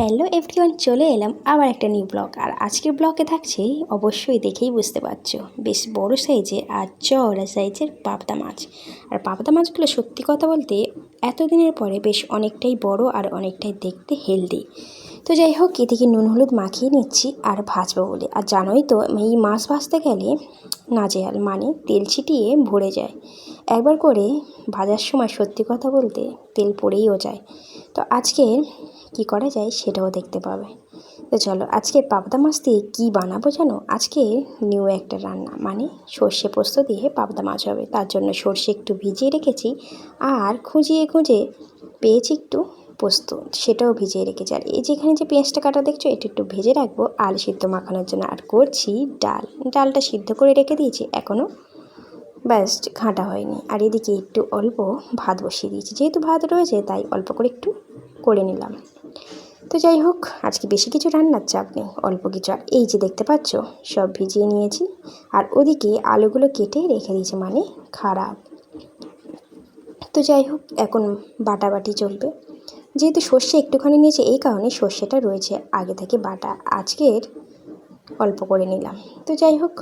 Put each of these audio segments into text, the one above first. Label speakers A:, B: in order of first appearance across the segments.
A: Hello everyone, চলে এলাম আবার একটা নিউ ব্লগ। আর আজকের ব্লগে থাকছে, অবশ্যই দেখেই বুঝতে পারছ, বেশ বড় সাইজে আর চওড়া সাইজের পাবদা মাছ। আর পাবদা মাছগুলো সত্যি কথা বলতে, এতদিনের পরে বেশ অনেকটাই বড় আর অনেকটাই দেখতে হেলদি তো যাই হোক, এদিকে নুন হলুদ মাখিয়ে নিচ্ছি আর ভাজবো বলে। আর জানোই তো, এই মাছ ভাজতে গেলে নাজেহাল মানে তেল ছিটিয়ে ভরে যায়। একবার করে ভাজার সময় সত্যি কথা বলতে তেল পড়েইও যায়। তো আজকে কি করা যায় সেটাও দেখতে পাবে। তো চলো আজকে পাবদা মাছ দিয়ে কী বানাবো জানো? আজকে নিউ একটা রান্না মানে সর্ষে পোস্ত দিয়ে পাবদা মাছ হবে। তার জন্য সর্ষে একটু ভিজিয়ে রেখেছি। আর খুঁজিয়ে খুঁজে পেয়েছি একটু পোস্ত, সেটাও ভিজিয়ে রেখেছি আর এই যেখানে যে পেঁয়াজটা কাটা দেখছ, এটা একটু ভেজে রাখব, আলু সিদ্ধ মাখানোর জন্য। আর করছি ডাল। ডালটা সিদ্ধ করে রেখে দিয়েছি এখনও ব্যাস, ঘাঁটা হয়নি। আর এদিকে একটু অল্প ভাত বসিয়ে দিয়েছি। যেহেতু ভাত রয়েছে, তাই অল্প করে একটু করে নিলাম। তো যাই হোক, আজকে বেশি কিছু রান্নার চাপ নেই, অল্প কিছু। আর এই যে দেখতে পাচ্ছ, সব ভিজিয়ে নিয়েছি। আর ওদিকে আলুগুলো কেটে রেখে দিয়েছি মানে খারাপ। তো যাই হোক, এখন বাটাবাটি চলবে। যেহেতু সর্ষে একটুখানি নিয়েছে, এই কারণে সর্ষেটা রয়েছে আগে থেকে বাটা। আজকের অল্প করে নিলাম। তো যাই হোক,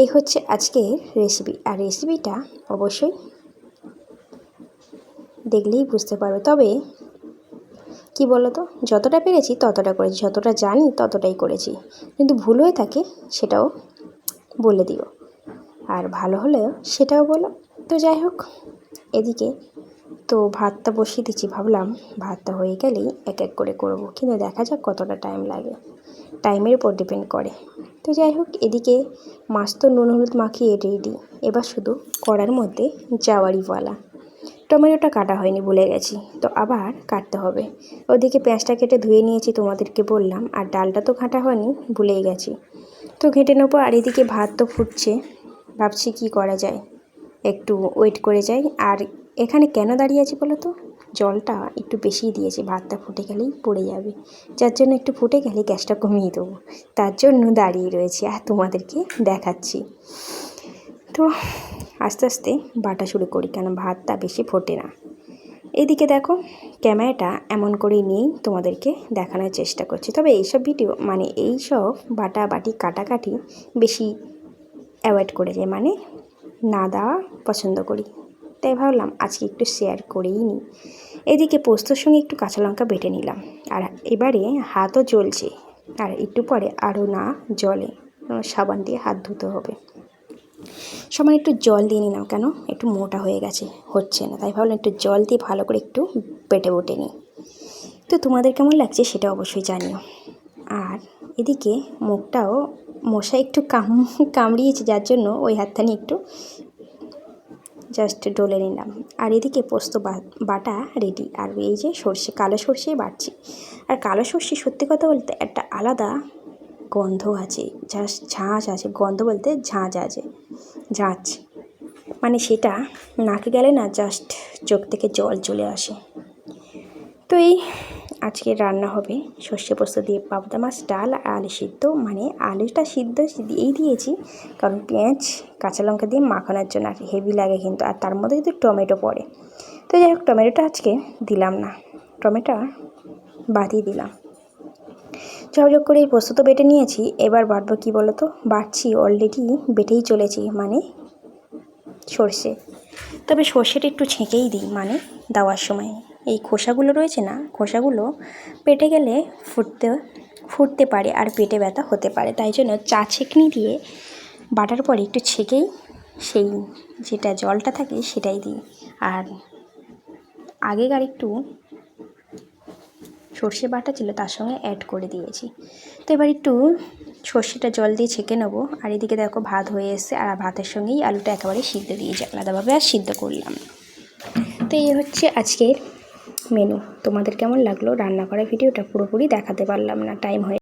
A: এই হচ্ছে আজকের রেসিপি আর রেসিপিটা অবশ্যই দেখলেই বুঝতে পারবে। তবে কি বলো তো যতটা পেরেছি ততটা করেছি। যতটা জানি ততটাই করেছি। কিন্তু ভুল হয়ে থাকে সেটাও বলে দিও। আর ভালো হলেও সেটাও বলো। তো যাই হোক, এদিকে তো ভাতটা বসিয়ে দিচ্ছি, ভাবলাম ভাতটা হয়ে গেলেই এক এক করে করব। কিন্তু দেখা যাক কতটা টাইম লাগে। টাইমের উপর ডিপেন্ড করে। তো যাই হোক, এদিকে মাছ তো নুন, হলুদ মাখিয়ে রেডি এবার শুধু কড়ার মধ্যে যাওয়ারই বলা টমেটোটা কাটা হয়নি ভুলে গেছি, তো আবার কাটতে হবে। ওদিকে পেঁয়াজটা কেটে ধুয়ে নিয়েছি তোমাদেরকে বললাম, আর ডালটা তো ঘাঁটা হয়নি ভুলেই গেছি। তো ঘেঁটে নেব, আর এদিকে ভাত তো ফুটছে। ভাবছি কি করা যায়। একটু ওয়েট করে যাই। আর এখানে কেন দাঁড়িয়ে আছি বলো তো? জলটা একটু বেশিই দিয়েছি, ভাতটা ফুটে গেলেই পড়ে যাবে। যার জন্য একটু ফুটে গেলে গ্যাসটা কমিয়ে দেবো। তার জন্য দাঁড়িয়ে রয়েছি আর তোমাদেরকে দেখাচ্ছি। তো আস্তে আস্তে বাটা শুরু করি, কেন ভাতটা বেশি ফোটে না। এদিকে দেখো, ক্যামেরাটা এমন করেই নিয়েই তোমাদেরকে দেখানোর চেষ্টা করছি। তবে এইসব ভিডিও মানে এই সব বাটা বাটি কাটাকাটি বেশি অ্যাভয়েড করে যায়। মানে না দেওয়া পছন্দ করি। তাই ভাবলাম আজকে একটু শেয়ার করেই নিই। এদিকে পোস্তর সঙ্গে একটু কাঁচা লঙ্কা বেটে নিলাম। আর এবারে হাতও জ্বলছে। আর একটু পরে আরও না জলে সাবান দিয়ে হাত ধুতে হবে। সমান একটু জল দিয়ে নিলাম কেন? একটু মোটা হয়ে গেছে। হচ্ছে না। তাই ভাবলাম একটু জল দিয়ে ভালো করে একটু বেটে বটে নিই। তো তোমাদের কেমন লাগছে সেটা অবশ্যই জানিও। আর এদিকে মুখটাও মশা একটু কাম, কামড়িয়েছে, যার জন্য ওই হাতখানি একটু জাস্ট ডলে নিলাম। আর এদিকে পোস্ত বাটা রেডি আর এই যে সর্ষে, কালো সর্ষেই বাটছি। আর কালো সর্ষে সত্যি কথা বলতে একটা আলাদা গন্ধ আছে জাস্ট ঝাঁঝ আছে, গন্ধ বলতে ঝাঁঝ আছে, ঝাঁঝ। মানে সেটা নাকে গেলে না জাস্ট চোখ থেকে জল চলে আসে। তো এই আজকে রান্না হবে সর্ষে পোস্ত দিয়ে পাবদা মাছ, ডাল আর আলু সিদ্ধ। মানে আলুটা সিদ্ধ দিয়েই দিয়েছি, কারণ পেঁয়াজ, কাঁচা লঙ্কা দিয়ে মাখানোর জন্য আর হেভি লাগে কিন্তু, আর তার মধ্যে যদি টমেটো পড়ে। তো যাই হোক, টমেটোটা আজকে দিলাম না, টমেটো বাদিয়ে দিলাম। ঝকঝক করে এই পোস্ত তো বেটে নিয়েছি, এবার বাটবো কী বলো তো বাটছি অলরেডি বেটেই চলেছি মানে সর্ষে। তবে সর্ষেটা একটু ছেঁকেই দিই মানে দেওয়ার সময়। এই খোসাগুলো রয়েছে না, খোসাগুলো পেটে গেলে ফুটতে ফুটতে পারে আর পেটে ব্যথা হতে পারে। তাই জন্য চা ছেঁকনি দিয়ে বাটার পরে একটু ছেঁকেই সেই যেটা জলটা থাকে সেটাই দিই। আর আগেকার একটু সর্ষে বাটা ছিল তার সঙ্গে অ্যাড করে দিয়েছি। তো এবার একটু সর্ষেটা জল দিয়ে ছেঁকে নেব। আর এদিকে দেখো ভাত হয়ে এসছে আর ভাতের সঙ্গেই আলুটা একেবারে সিদ্ধ দিয়েছি আলাদাভাবে আর সিদ্ধ করলাম তো এই হচ্ছে আজকের মেনু তোমাদের কেমন লাগল রান্না করা ভিডিওটা পুরোপুরি দেখাতে পারলাম না। টাইম হয়ে